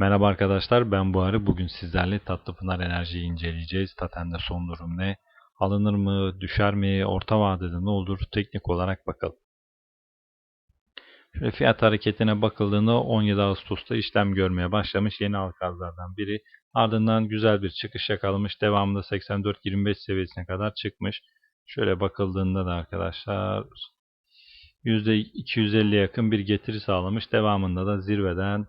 Merhaba arkadaşlar ben Buhari. Bugün sizlerle Tatlıpınar Enerji'yi inceleyeceğiz. Taten'de son durum ne? Alınır mı? Düşer mi? Orta vadede ne olur? Teknik olarak bakalım. Şöyle fiyat hareketine bakıldığında 17 Ağustos'ta işlem görmeye başlamış yeni halkazlardan biri. Ardından güzel bir çıkış yakalamış. Devamında 84-25 seviyesine kadar çıkmış. Şöyle bakıldığında da arkadaşlar %250'ye yakın bir getiri sağlamış. Devamında da zirveden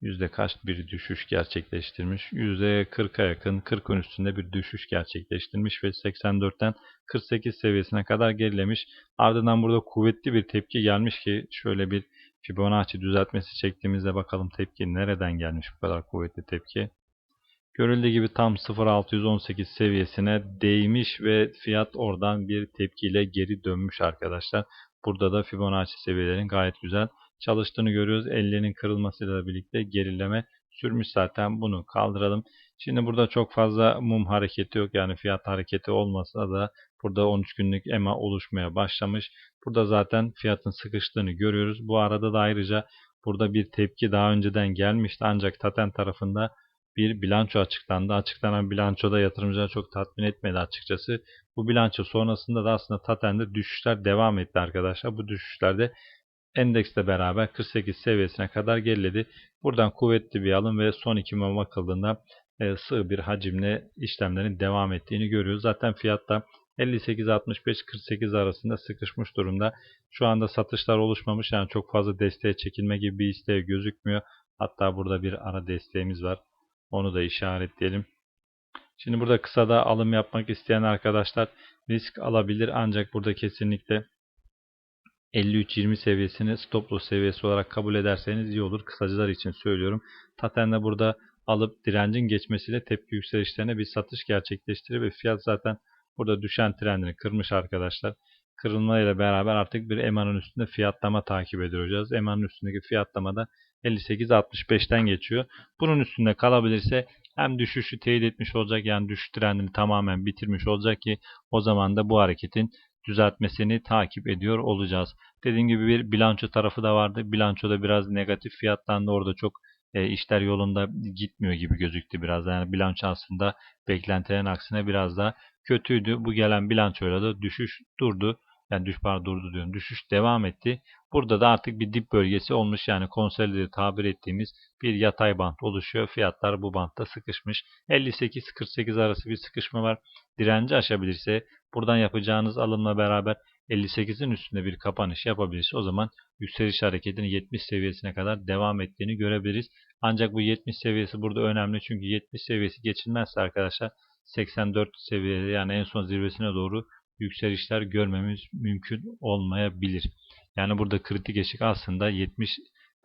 yüzde kaç bir düşüş gerçekleştirmiş. Yüzde 40'a yakın 40'ın üstünde bir düşüş gerçekleştirmiş ve 84'ten 48 seviyesine kadar gerilemiş. Ardından burada kuvvetli bir tepki gelmiş ki şöyle bir Fibonacci düzeltmesi çektiğimizde bakalım tepki nereden gelmiş bu kadar kuvvetli tepki. Görüldüğü gibi tam 0.618 seviyesine değmiş ve fiyat oradan bir tepkiyle geri dönmüş arkadaşlar. Burada da Fibonacci seviyelerin gayet güzel çalıştığını görüyoruz. Ellerinin kırılmasıyla birlikte gerileme sürmüş zaten. Bunu kaldıralım. Şimdi burada çok fazla mum hareketi yok. Yani fiyat hareketi olmasa da burada 13 günlük EMA oluşmaya başlamış. Burada zaten fiyatın sıkıştığını görüyoruz. Bu arada da ayrıca burada bir tepki daha önceden gelmişti. Ancak Taten tarafında bir bilanço açıklandı. Açıklanan bilançoda yatırımcıları çok tatmin etmedi açıkçası. Bu bilanço sonrasında da aslında Taten'de düşüşler devam etti arkadaşlar. Bu düşüşlerde endeksle beraber 48 seviyesine kadar geriledi. Buradan kuvvetli bir alım ve son iki mum bakıldığında e, sığ bir hacimle işlemlerin devam ettiğini görüyoruz. Zaten fiyatta 58-65-48 arasında sıkışmış durumda. Şu anda satışlar oluşmamış yani çok fazla desteğe çekilme gibi bir isteği gözükmüyor. Hatta burada bir ara desteğimiz var. Onu da işaretleyelim. Şimdi burada kısa da alım yapmak isteyen arkadaşlar risk alabilir ancak burada kesinlikle 53-20 seviyesini stop loss seviyesi olarak kabul ederseniz iyi olur. Kısacılar için söylüyorum. Taten de burada alıp direncin geçmesiyle tepki yükselişlerine bir satış gerçekleştirir ve fiyat zaten burada düşen trendini kırmış arkadaşlar. Kırılma ile beraber artık bir EMA'nın üstünde fiyatlama takip ediyoruz. EMA'nın üstündeki fiyatlamada 58-65'ten geçiyor. Bunun üstünde kalabilirse hem düşüşü teyit etmiş olacak yani düşüş trendini tamamen bitirmiş olacak ki o zaman da bu hareketin düzeltmesini takip ediyor olacağız. Dediğim gibi bir bilanço tarafı da vardı. Bilançoda biraz negatif fiyatlandı. Orada çok e, işler yolunda gitmiyor gibi gözüktü biraz. Yani bilanço aslında beklentilerin aksine biraz daha kötüydü. Bu gelen bilançoyla da düşüş durdu. Yani düş pardon durdu diyorum. Düşüş devam etti. Burada da artık bir dip bölgesi olmuş. Yani konsolide tabir ettiğimiz bir yatay bant oluşuyor. Fiyatlar bu bantta sıkışmış. 58-48 arası bir sıkışma var. Direnci aşabilirse buradan yapacağınız alımla beraber 58'in üstünde bir kapanış yapabilirse o zaman yükseliş hareketinin 70 seviyesine kadar devam ettiğini görebiliriz. Ancak bu 70 seviyesi burada önemli çünkü 70 seviyesi geçilmezse arkadaşlar 84 seviyede yani en son zirvesine doğru yükselişler görmemiz mümkün olmayabilir. Yani burada kritik eşik aslında 70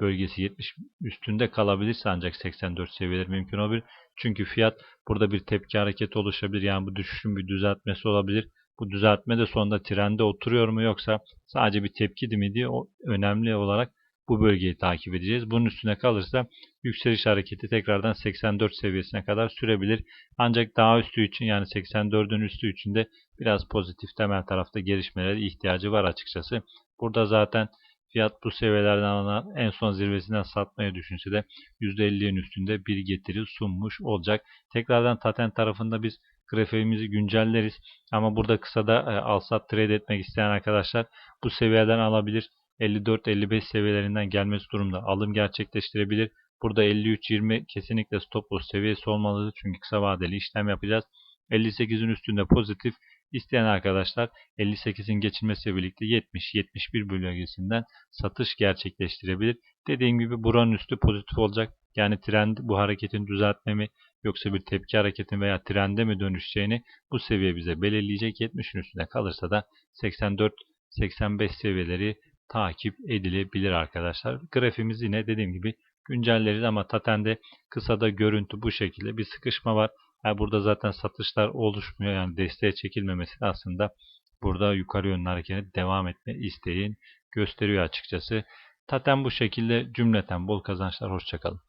bölgesi 70 üstünde kalabilirse ancak 84 seviyeler mümkün olabilir. Çünkü fiyat burada bir tepki hareketi oluşabilir. Yani bu düşüşün bir düzeltmesi olabilir. Bu düzeltme de sonunda trende oturuyor mu yoksa sadece bir tepki mi diye önemli olarak bu bölgeyi takip edeceğiz. Bunun üstüne kalırsa yükseliş hareketi tekrardan 84 seviyesine kadar sürebilir. Ancak daha üstü için yani 84'ün üstü için de biraz pozitif temel tarafta gelişmelere ihtiyacı var açıkçası. Burada zaten fiyat bu seviyelerden alınan en son zirvesinden satmayı düşünse de %50'in üstünde bir getiri sunmuş olacak. Tekrardan Taten tarafında biz grafiğimizi güncelleriz. Ama burada kısa da e, al-sat trade etmek isteyen arkadaşlar bu seviyeden alabilir. 54-55 seviyelerinden gelmesi durumda alım gerçekleştirebilir. Burada 53-20 kesinlikle stop loss seviyesi olmalıdır. Çünkü kısa vadeli işlem yapacağız. 58'in üstünde pozitif isteyen arkadaşlar 58'in geçilmesiyle birlikte 70-71 bölgesinden satış gerçekleştirebilir. Dediğim gibi buranın üstü pozitif olacak. Yani trend bu hareketin düzeltme mi yoksa bir tepki hareketin veya trende mi dönüşeceğini bu seviye bize belirleyecek. 70'in üstünde kalırsa da 84-85 seviyeleri takip edilebilir arkadaşlar. Grafimiz yine dediğim gibi güncelleriz ama Taten'de kısada görüntü bu şekilde bir sıkışma var. Yani burada zaten satışlar oluşmuyor yani desteğe çekilmemesi aslında burada yukarı yönlü harekete devam etme isteğin gösteriyor açıkçası. Taten bu şekilde cümleten bol kazançlar hoşçakalın.